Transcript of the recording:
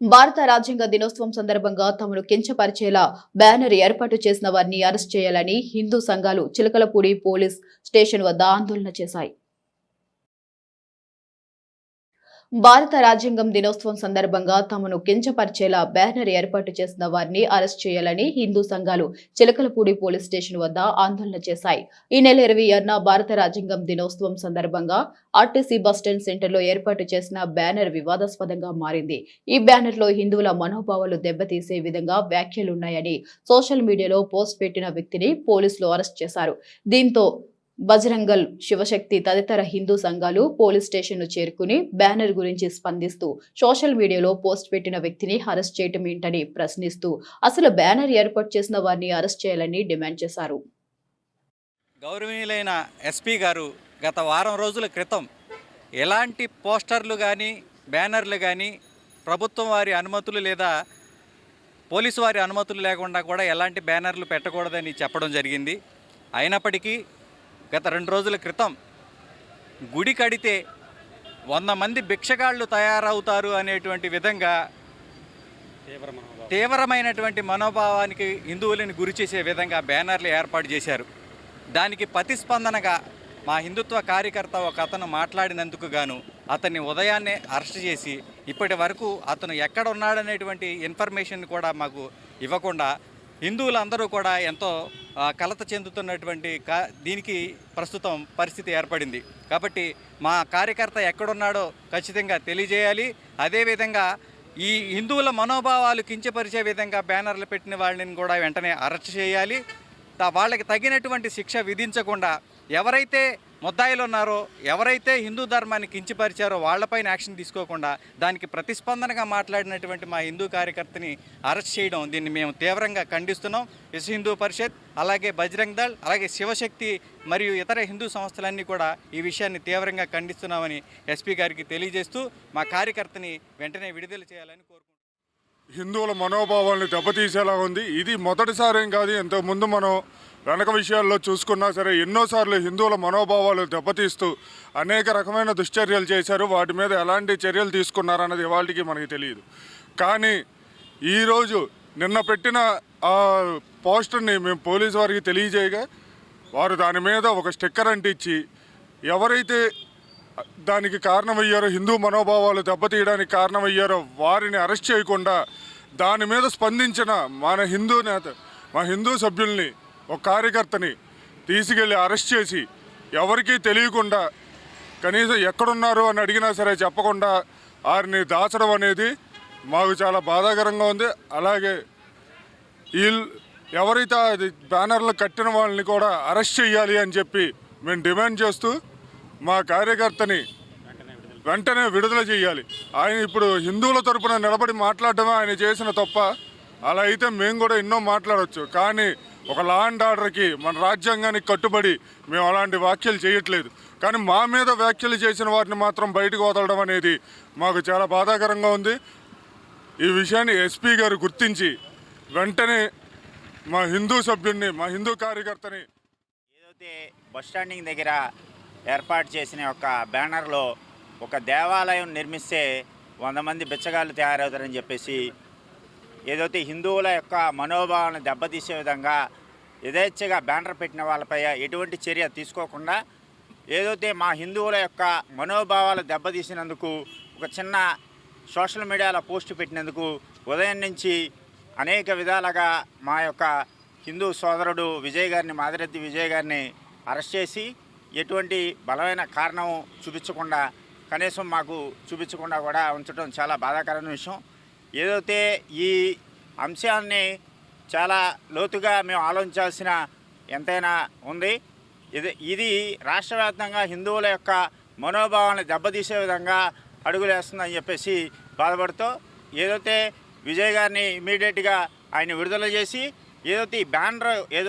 భారత రాజ్యాంగ దినోత్సవం సందర్భంగా తమను కించపరిచేలా బ్యానర్ ఏర్పాటు చేసిన వారిని అరెస్ట్ చేయాలని హిందూ సంఘాలు చిలకలపూడి పోలీస్ స్టేషన్ వద్ద ఆందోళన చేశాయి. భారత రాజ్యాంగం దినోత్సవం సందర్భంగా తమను కించపరిచేలా బ్యానర్ ఏర్పాటు చేసిన వారిని అరెస్ట్ చేయాలని హిందూ సంఘాలు చిలకలపూడి పోలీస్ స్టేషన్ వద్ద ఆందోళన చేశాయి. ఈ నెల ఇరవై ఆరున భారత రాజ్యాంగం దినోత్సవం సందర్భంగా ఆర్టీసీ బస్టాండ్ సెంటర్లో ఏర్పాటు చేసిన బ్యానర్ వివాదాస్పదంగా మారింది. ఈ బ్యానర్లో హిందువుల మనోభావాలు దెబ్బతీసే విధంగా వ్యాఖ్యలున్నాయని సోషల్ మీడియాలో పోస్ట్ పెట్టిన వ్యక్తిని పోలీసులు అరెస్ట్ చేశారు. దీంతో బజరంగల్ శివశక్తి తదితర హిందూ సంఘాలు పోలీస్ స్టేషన్ను చేరుకుని బ్యానర్ గురించి స్పందిస్తూ సోషల్ మీడియాలో పోస్ట్ పెట్టిన వ్యక్తిని అరెస్ట్ చేయటం ఏంటని ప్రశ్నిస్తూ అసలు బ్యానర్ ఏర్పాటు చేసిన వారిని అరెస్ట్ చేయాలని డిమాండ్ చేశారు. గౌరవనీయులైన ఎస్పీ గారు గత వారం రోజుల క్రితం ఎలాంటి పోస్టర్లు కానీ బ్యానర్లు కానీ ప్రభుత్వం వారి అనుమతులు లేదా పోలీసు వారి అనుమతులు లేకుండా కూడా ఎలాంటి బ్యానర్లు పెట్టకూడదని చెప్పడం జరిగింది. అయినప్పటికీ గత రెండు రోజుల క్రితం గుడి కడితే వంద మంది భిక్షగాళ్ళు తయారవుతారు అనేటువంటి విధంగా తీవ్రమైనటువంటి మనోభావానికి హిందువులను గురి చేసే విధంగా బ్యానర్లు ఏర్పాటు చేశారు. దానికి ప్రతిస్పందనగా మా హిందుత్వ కార్యకర్త ఒక అతను మాట్లాడినందుకు గాను అతన్ని ఉదయాన్నే అరెస్ట్ చేసి ఇప్పటి వరకు అతను ఎక్కడ ఉన్నాడనేటువంటి ఇన్ఫర్మేషన్ కూడా మాకు ఇవ్వకుండా హిందువులందరూ కూడా ఎంతో కలత చెందుతున్నటువంటి కా దీనికి ప్రస్తుతం పరిస్థితి ఏర్పడింది. కాబట్టి మా కార్యకర్త ఎక్కడున్నాడో ఖచ్చితంగా తెలియజేయాలి. అదేవిధంగా ఈ హిందువుల మనోభావాలు కించపరిచే విధంగా బ్యానర్లు పెట్టిన వాళ్ళని కూడా వెంటనే అరెస్ట్ చేయాలి. వాళ్ళకి తగినటువంటి శిక్ష విధించకుండా ఎవరైతే ముద్దాయిలు ఉన్నారో. ఎవరైతే హిందూ ధర్మాన్ని కించిపరిచారో వాళ్ళపైన యాక్షన్ తీసుకోకుండా దానికి ప్రతిస్పందనగా మాట్లాడినటువంటి మా హిందూ కార్యకర్తని అరెస్ట్ చేయడం దీన్ని మేము తీవ్రంగా ఖండిస్తున్నాం. విశ్వ హిందూ పరిషత్ అలాగే బజరంగ్ దళ్ అలాగే శివశక్తి మరియు ఇతర హిందూ సంస్థలన్నీ కూడా ఈ విషయాన్ని తీవ్రంగా ఖండిస్తున్నామని ఎస్పీ గారికి తెలియజేస్తూ మా కార్యకర్తని వెంటనే విడుదల చేయాలని కోరుకుంటున్నాం. హిందువుల మనోభావాలను దెబ్బతీసేలా ఉంది ఇది మొదటిసారి ఏం కాదు. ఇంతకుముందు మనం వెనక విషయాల్లో చూసుకున్నా సరే ఎన్నోసార్లు హిందువుల మనోభావాలు దెబ్బతీస్తూ అనేక రకమైన దుశ్చర్యలు చేశారు. వాటి మీద ఎలాంటి చర్యలు తీసుకున్నారన్నది ఇవాళకి మనకి తెలియదు. కానీ ఈరోజు నిన్న పెట్టిన ఆ పోస్టర్ని మేము పోలీసు వారికి తెలియజేయగా వారు దాని మీద ఒక స్టిక్కర్ అంటించి ఎవరైతే దానికి కారణమయ్యారో హిందూ మనోభావాలు దెబ్బతీయడానికి కారణమయ్యారో వారిని అరెస్ట్ చేయకుండా దాని మీద స్పందించిన మన హిందూ నేత మా హిందూ సభ్యుల్ని ఒక కార్యకర్తని తీసుకెళ్ళి అరెస్ట్ చేసి ఎవరికీ తెలియకుండా కనీసం ఎక్కడున్నారు అని అడిగినా సరే చెప్పకుండా వారిని దాచడం అనేది మాకు చాలా బాధాకరంగా ఉంది. అలాగే వీళ్ళు ఎవరైతే అది బ్యానర్లు కట్టిన వాళ్ళని కూడా అరెస్ట్ చేయాలి అని చెప్పి మేము డిమాండ్ చేస్తూ మా కార్యకర్తని వెంటనే విడుదల చేయాలి. ఆయన ఇప్పుడు హిందువుల తరపున నిలబడి మాట్లాడడమే ఆయన చేసిన తప్ప అలా అయితే మేము కూడా ఎన్నో మాట్లాడవచ్చు కానీ ఒక లా అండ్ ఆర్డర్కి మన రాజ్యాంగానికి కట్టుబడి మేము అలాంటి వ్యాఖ్యలు చేయట్లేదు. కానీ మా మీద వ్యాఖ్యలు చేసిన వారిని మాత్రం బయటకు వదలడం అనేది మాకు చాలా బాధాకరంగా ఉంది. ఈ విషయాన్ని ఎస్పీ గారు గుర్తించి వెంటనే మా హిందూ సభ్యుడిని మా హిందూ కార్యకర్తని ఏదైతే బస్ స్టాండింగ్ దగ్గర ఏర్పాటు చేసిన ఒక బ్యానర్లో ఒక దేవాలయం నిర్మిస్తే వంద మంది బిచ్చగాళ్ళు తయారవుతారని చెప్పేసి ఏదైతే హిందువుల యొక్క మనోభావాలను దెబ్బతీసే విధంగా యథేచ్ఛగా బ్యానర్ పెట్టిన వాళ్ళపై ఎటువంటి చర్య తీసుకోకుండా ఏదైతే మా హిందువుల యొక్క మనోభావాలు దెబ్బతీసినందుకు ఒక చిన్న సోషల్ మీడియాలో పోస్ట్ పెట్టినందుకు ఉదయం నుంచి అనేక విధాలుగా మా యొక్క హిందూ సోదరుడు విజయ్ గారిని మాదిరెద్ది విజయ్ గారిని అరెస్ట్ చేసి ఎటువంటి బలమైన కారణం చూపించకుండా కనీసం మాకు చూపించకుండా కూడా ఉంచడం చాలా బాధాకరమైన విషయం. ఏదైతే ఈ అంశాన్ని చాలా లోతుగా మేము ఆలోచించాల్సిన ఎంతైనా ఉంది. ఇది ఇది రాష్ట్ర వ్యాప్తంగా హిందువుల యొక్క మనోభావాన్ని దెబ్బతీసే విధంగా అడుగులేస్తుందని చెప్పేసి బాధపడుతూ ఏదైతే విజయ్ గారిని ఇమీడియట్గా ఆయన విడుదల చేసి ఏదైతే ఈ బ్యానర్ ఏదో